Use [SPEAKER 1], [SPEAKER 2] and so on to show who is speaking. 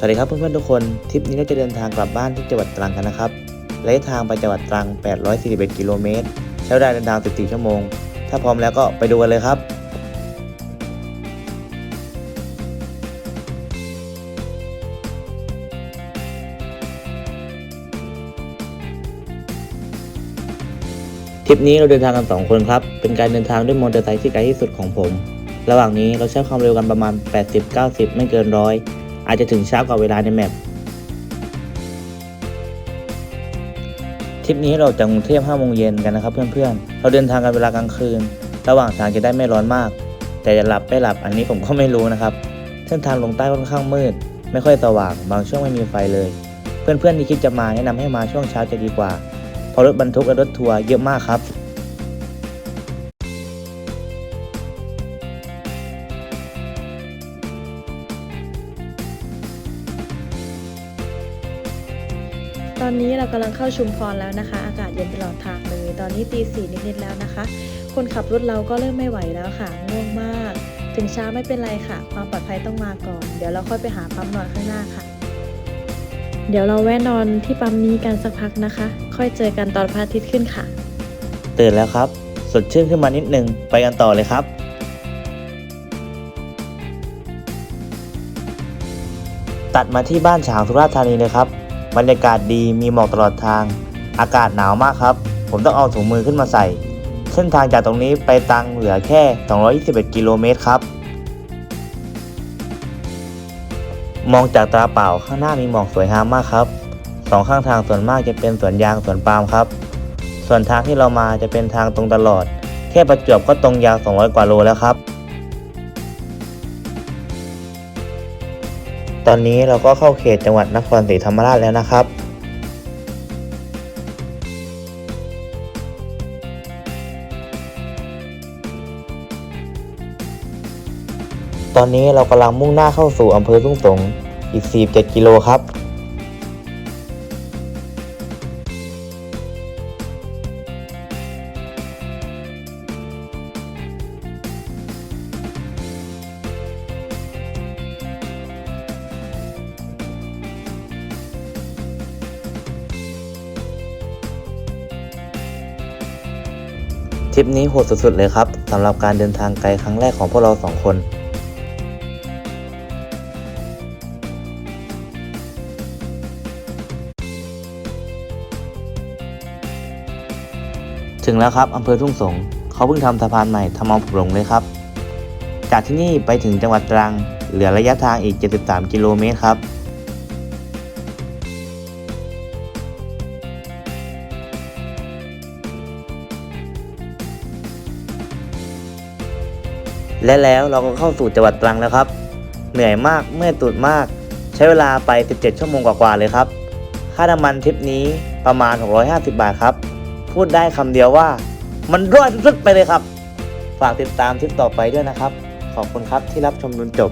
[SPEAKER 1] สวัสดีครับเพื่อนๆทุกคนทริปนี้เราจะเดินทางกลับบ้านที่จังหวัดตรังกันนะครับระยะทางไปจังหวัดตรัง 841 กิโลเมตรใช้เวลาเดินทาง 14 ชั่วโมง ถ้าพร้อมแล้วก็ไปดูกันเลยครับทริปนี้เราเดินทางกัน 2 คนครับ เป็นการเดินทางด้วยมอเตอร์ไซค์ที่ไกลที่สุดของผม ระหว่างนี้เราใช้ความเร็วกันประมาณ 80-90 ไม่เกินร้อย อาจจะถึงช้ากว่าเวลาในแมปทริปนี้เราจากกรุงเทพ5โมงเย็นกันนะครับ เพื่อนๆ เราเดินทางกันเวลากลางคืน ระหว่างทางจะได้ไม่ร้อนมาก แต่จะหลับไม่หลับอันนี้ผมก็ไม่รู้นะครับ เส้นทางลงใต้ค่อนข้างมืด ไม่ค่อยสว่าง บางช่วงไม่มีไฟเลย เพื่อนๆที่คิดจะมาแนะนำให้มาช่วงเช้าจะดีกว่าเพราะรถบรรทุกและรถทัวร์เยอะมากครับ
[SPEAKER 2] ตอนนี้เรากำลังเข้าชุมพรแล้วนะคะ อากาศเย็นตลอดทางเลย ตอนนี้ตีสี่นิดๆแล้วนะคะ คนขับรถเราก็เริ่มไม่ไหวแล้วค่ะง่วงมาก ถึงช้าไม่เป็นไรค่ะ ความปลอดภัยต้องมาก่อน เดี๋ยวเราค่อยไปหาปั๊มนอนข้างหน้าค่ะ เดี๋ยวเราแวะนอนที่ปั๊มนี้กันสักพักนะคะ ค่อยเจอกันตอนพระอาทิตย์ขึ้นค่ะ
[SPEAKER 1] ตื่นแล้วครับ สดชื่นขึ้นมานิดนึง ไปกันต่อเลยครับตัดมาที่บ้านฉางสุราษฎร์ธานีเลยครับ บรรยากาศดีมีหมอกตลอดทาง อากาศหนาวมากครับ ผมต้องเอาถุงมือขึ้นมาใส่ เส้นทางจากตรงนี้ไปตังเหลือแค่ 221 กิโลเมตรครับมองจากตาเปล่าข้างหน้ามีหมอกสวยงามมากครับสองข้างทางส่วนมากจะเป็นสวนยางสวนปาล์มครับ ส่วนทางที่เรามาจะเป็นทางตรงตลอด แค่ประจวบก็ตรงยาว 200 กว่าโลแล้วครับ ตอนนี้เราก็เข้าเขตจังหวัดนครศรีธรรมราชแล้วนะครับ ตอนนี้เรากำลังมุ่งหน้าเข้าสู่อำเภอทุ่งสงอีก 47 กิโลครับ ริปนี้โหดสุดๆเลยครับสำหรับการเดินทางไกลครั้งแรกของพวกเราสองคนถึงแล้วครับอำเภอทุ่งสงเขาเพิ่งทำสะพานใหม่ทำเอาผมหลงเลยครับ จากที่นี่ไปถึงจังหวัดตรัง เหลือระยะทางอีก 73 กิโลเมตรครับ และแล้วเราก็เข้าสู่จังหวัดตรังแล้วครับ เหนื่อยมากเมื่อยตูดมาก ใช้เวลาไป 17 ชั่วโมงกว่าๆเลยครับ ค่าน้ำมันทริปนี้ประมาณ 650 บาทครับ พูดได้คำเดียวว่า มันรอยสุดๆไปเลยครับ ฝากติดตามทริปต่อไปด้วยนะครับ ขอบคุณครับที่รับชมจนจบ